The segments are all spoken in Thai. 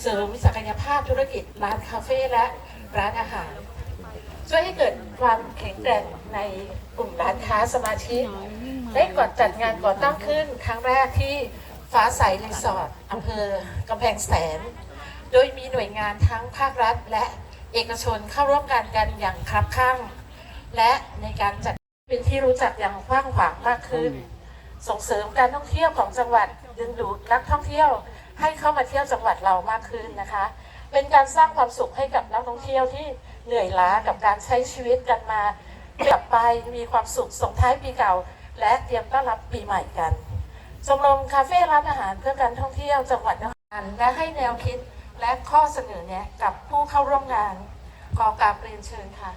เสริมศักยภาพธุรกิจร้านคาเฟ่และร้านอาหาร ช่วยให้เกิดความแข็งแกร่งในกลุ่มร้านค้าสมาชิกได้ก่อจัดงานก่อตั้งขึ้นครั้งแรกที่ฟ้าใสรีสอร์ทอำเภอกำแพงแสน โดยมีหน่วยงานทั้งภาครัฐและเอกชนเข้าร่วมกันกันอย่างคลับข้างและในการจัดเป็นที่รู้จักอย่างกว้างขวางมากขึ้น ส่งเสริมการท่องเที่ยวของจังหวัดดึงดูดนักท่องเที่ยว ให้เข้ามาเที่ยวจังหวัดเรามากขึ้นนะคะ เป็นการสร้างความสุขให้กับนักท่องเที่ยวที่เหนื่อยล้ากับการใช้ชีวิตกันมากลับไปมีความสุขส่งท้ายปีเก่า และเตรียมต้อนรับปีใหม่กันชมรมคาเฟ่ร้านอาหารเพื่อการท่องเที่ยวจังหวัดนครและให้แนวคิดและข้อเสนอแนะกับผู้เข้าร่วมงานขอกราบเรียนเชิญค่ะ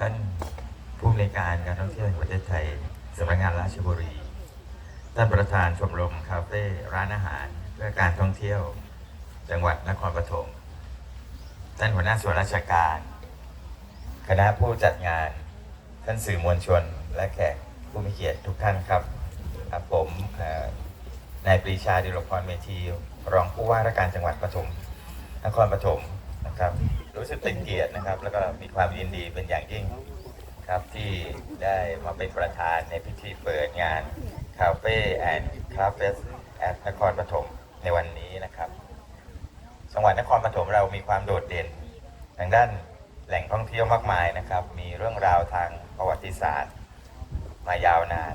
ท่านผู้อำนการการท่องเที่ยวแห่งประเทศไทยสำนักงานราชบุรี ท่านประธานชมรมคาเฟ่ร้านอาหารเพื่อการท่องเที่ยว จังหวัดนครปฐมท่านหัวหน้าส่วนราชการ คณะผู้จัดงาน ท่านสื่อมวลชน และแขกผู้มีเกียรติทุกท่านครับครับผมนายปรีชาดิรพรเมธีรองผู้ว่าราชการจังหวัดปฐมนครปฐมนะครับ รู้สึกเป็นเกียรตินะครับ แล้วก็มีความยินดีเป็นอย่างยิ่งครับที่ได้มาเป็นประธานในพิธีเปิดงาน คาเฟ่แอนด์คาเฟ่แอดนครปฐมในวันนี้นะครับจังหวัดนครปฐมเรามีความโดดเด่น ทางด้านแหล่งท่องเที่ยวมากมายนะครับ มีเรื่องราวทางประวัติศาสตร์ มายาวนาน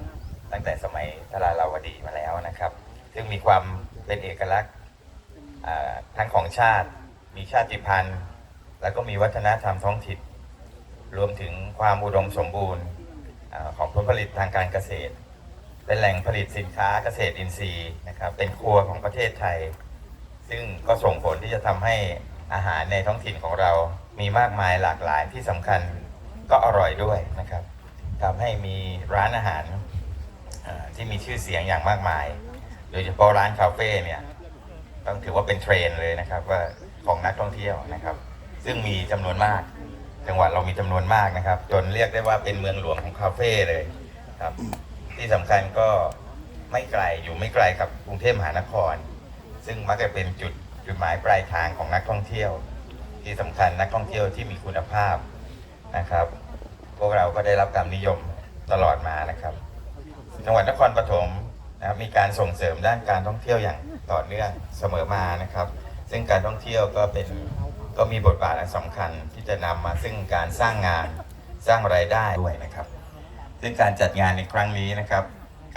ตั้งแต่สมัยทราราวดีมาแล้วนะครับ ซึ่งมีความเป็นเอกลักษณ์ทั้งของชาติ มีชาติพันธุ์ แล้วก็มีวัฒนธรรมท้องถิ่นรวมถึงความอุดมสมบูรณ์ของผลผลิตทางการเกษตร เป็นแหล่งผลิตสินค้าเกษตรอินทรีย์นะครับ เป็นครัวของประเทศไทย ซึ่งก็ส่งผลที่จะทำให้อาหารในท้องถิ่นของเรา มีมากมายหลากหลายที่สำคัญก็อร่อยด้วยนะครับทำให้มีร้านอาหารที่มีชื่อเสียงอย่างมากมาย โดยเฉพาะร้านคาเฟ่เนี่ยต้องถือว่าเป็นเทรนเลยนะครับว่าของนักท่องเที่ยวนะครับ ซึ่งมีจำนวนมาก จังหวัดเรามีจำนวนมากนะครับ จนเรียกได้ว่าเป็นเมืองหลวงของคาเฟ่เลยครับ ที่สำคัญก็ไม่ไกลอยู่ไม่ไกลกับกรุงเทพมหานคร ซึ่งมักจะเป็นจุดจุดหมายปลายทางของนักท่องเที่ยว ที่สำคัญนักท่องเที่ยวที่มีคุณภาพนะครับ พวกเราก็ได้รับการนิยมตลอดมานะครับจังหวัดนครปฐมนะครับมีการส่งเสริมด้านการท่องเที่ยวอย่างต่อเนื่องเสมอมานะครับ ซึ่งการท่องเที่ยวก็เป็นก็มีบทบาทอันสำคัญที่จะนำมาซึ่งการสร้างงานสร้างรายได้ด้วยนะครับ ซึ่งการจัดงานในครั้งนี้นะครับ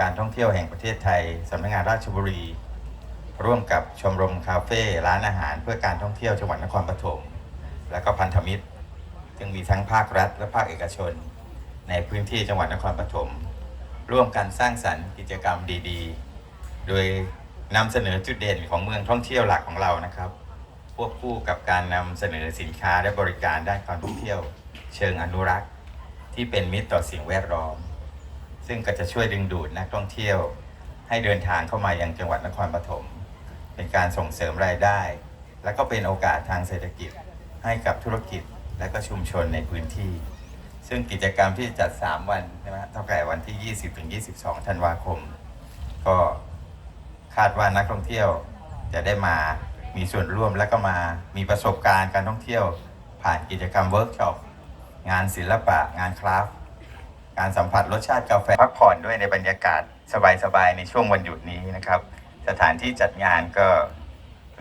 การท่องเที่ยวแห่งประเทศไทยสำนักงานราชบุรี ร่วมกับชมรมคาเฟ่ร้านอาหาร เพื่อการท่องเที่ยวจังหวัดนครปฐมและก็พันธมิตรซึ่งมีทั้งภาครัฐ และภาคเอกชน ในพื้นที่จังหวัดนครปฐมร่วมกันสร้างสรรค์กิจกรรมดีๆ โดยนำเสนอจุดเด่นของเมืองท่องเที่ยวหลักของเรานะครับควบคู่กับการนำเสนอสินค้าและบริการด้านการท่องเที่ยว เชิงอนุรักษ์ ที่เป็นมิตรต่อสิ่งแวดล้อม ซึ่งก็จะช่วยดึงดูดนักท่องเที่ยว ให้เดินทางเข้ามายังจังหวัดนครปฐมเป็นการส่งเสริมรายได้ และก็เป็นโอกาสทางเศรษฐกิจให้กับธุรกิจและก็ชุมชนในพื้นที่ ซึ่งกิจกรรมที่จัด 3 วันใช่ไหมเท่ากับวันที่ 20ถึง22 ธันวาคม ก็คาดว่านักท่องเที่ยวจะได้มามีส่วนร่วมและก็มามีประสบการณ์การท่องเที่ยวผ่านกิจกรรมเวิร์กช็อป งานศิลปะ งานคราฟการสัมผัสรสชาติกาแฟพักผ่อนด้วยในบรรยากาศสบายๆในช่วงวันหยุดนี้นะครับ สถานที่จัดงานก็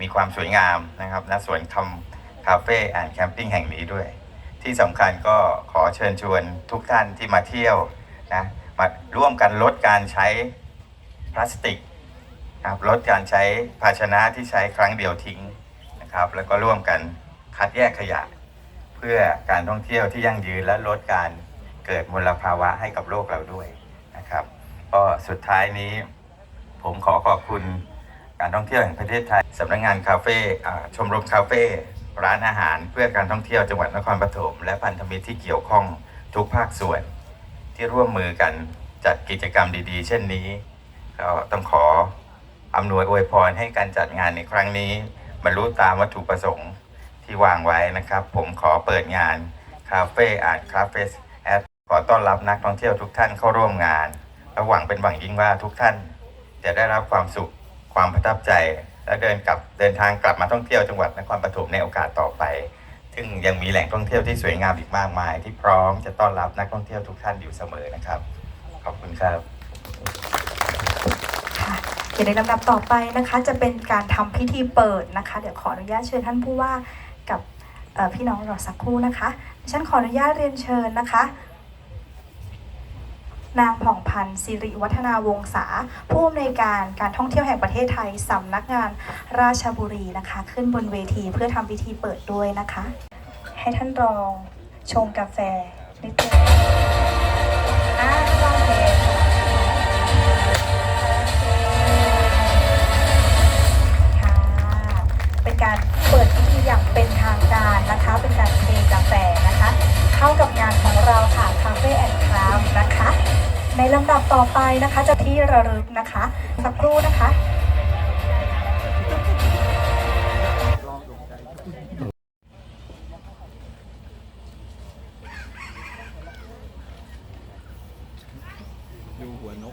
มีความสวยงามนะครับณสวนคำคาเฟ่แอนด์แคมปิ้งแห่งนี้ด้วย ที่สำคัญก็ขอเชิญชวนทุกท่านที่มาเที่ยวนะมาร่วมกันลดการใช้พลาสติกนะครับลดการใช้ภาชนะที่ใช้ครั้งเดียวทิ้งนะครับ แล้วก็ร่วมกันคัดแยกขยะ เพื่อการท่องเที่ยวที่ยั่งยืนและลดการเกิดมลภาวะให้กับโลกเราด้วยนะครับก็สุดท้ายนี้ผมขอขอบคุณการท่องเที่ยวแห่งประเทศไทยสำนักงานคาเฟ่ชมรมคาเฟ่ร้านอาหาร เพื่อการท่องเที่ยวจังหวัดนครปฐมและพันธมิตรที่เกี่ยวข้องทุกภาคส่วน ที่ร่วมมือกันจัดกิจกรรมดีๆ เช่นนี้ก็ต้องขออำนวยอวยพรให้การจัดงานในครั้งนี้บรรลุตามวัตถุประสงค์ ที่วางไว้นะครับ ผมขอเปิดงานคาเฟ่อาร์ตคาเฟ่แอดขอต้อนรับนักท่องเที่ยวทุกท่านเข้าร่วมงานและหวังเป็นหวังยิ่งว่าทุกท่าน จะได้รับความสุขความประทับใจ และเดินกลับเดินทางกลับมาท่องเที่ยวจังหวัดนครปฐมในโอกาสต่อไป ซึ่งยังมีแหล่งท่องเที่ยวที่สวยงามอีกมากมาย ที่พร้อมจะต้อนรับนักท่องเที่ยวทุกท่านอยู่เสมอนะครับ ขอบคุณครับค่ะเดี๋ยวในลำดับต่อไปนะคะ จะเป็นการทำพิธีเปิดนะคะ เดี๋ยวขออนุญาตเชิญท่านผู้ว่า กับพี่น้องรอสักครู่นะคะดิฉันขออนุญาตเรียนเชิญนะคะ นางผ่องพันธ์สิริวัฒนาวงศาผู้อำนวยการการท่องเที่ยวแห่งประเทศไทยสำนักงานราชบุรีนะคะ ขึ้นบนเวทีเพื่อทำพิธีเปิดด้วยนะคะ ให้ท่านรองชงกาแฟนิดนึง ต่อไปนะคะจะที่ระลึกนะคะ สักครู่นะคะดูหัวใน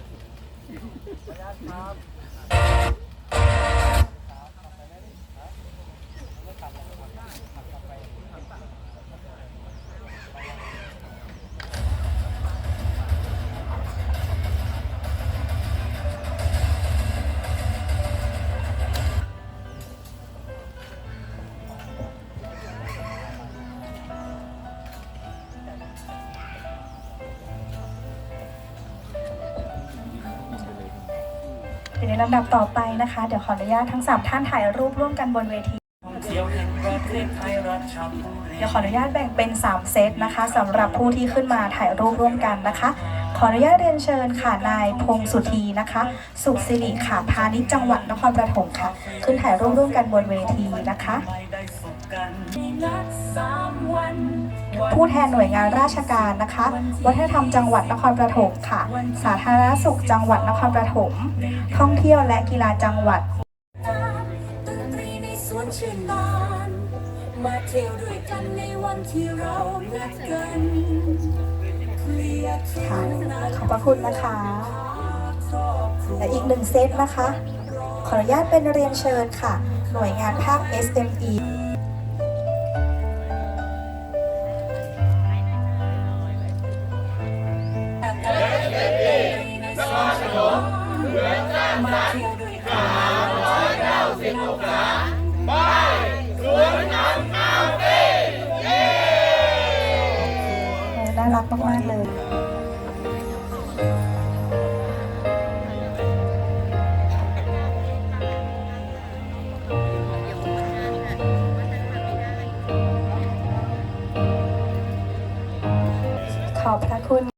ลำดับต่อไปนะคะ เดี๋ยวขออนุญาตทั้งสามท่านถ่ายรูปร่วมกันบนเวที เที่ยวแห่งประเทศไทยราชบุรีเดี๋ยวขออนุญาตแบ่งเป็น 3 เซตนะคะสำหรับผู้ที่ขึ้นมาถ่ายรูปร่วมกันนะคะ ขออนุญาตเรียนเชิญค่ะนายพงสุธีนะคะ สุขสิริค่ะพาณิชย์จังหวัดนครปฐมค่ะ ขึ้นถ่ายรูปร่วมกันบนเวทีนะคะ ไม่ได้สุขกันมีนัดสามวันผู้แทนหน่วยงานราชการนะคะ วัฒนธรรมจังหวัดนครปฐมค่ะ สาธารณสุขจังหวัดนครปฐม ท่องเที่ยวและกีฬาจังหวัดดนตรีในสวนชื่นบานมาเที่ยวด้วยกันในวันที่เรานัดกันเคลียร์ทุค่ะกนาขอบพระคุณนะคะ และอีกหนึ่งเซตนะคะ ขออนุญาตเป็นเรียนเชิญค่ะ หน่วยงานภาค SME กมากๆเลย ขอบพระคุณ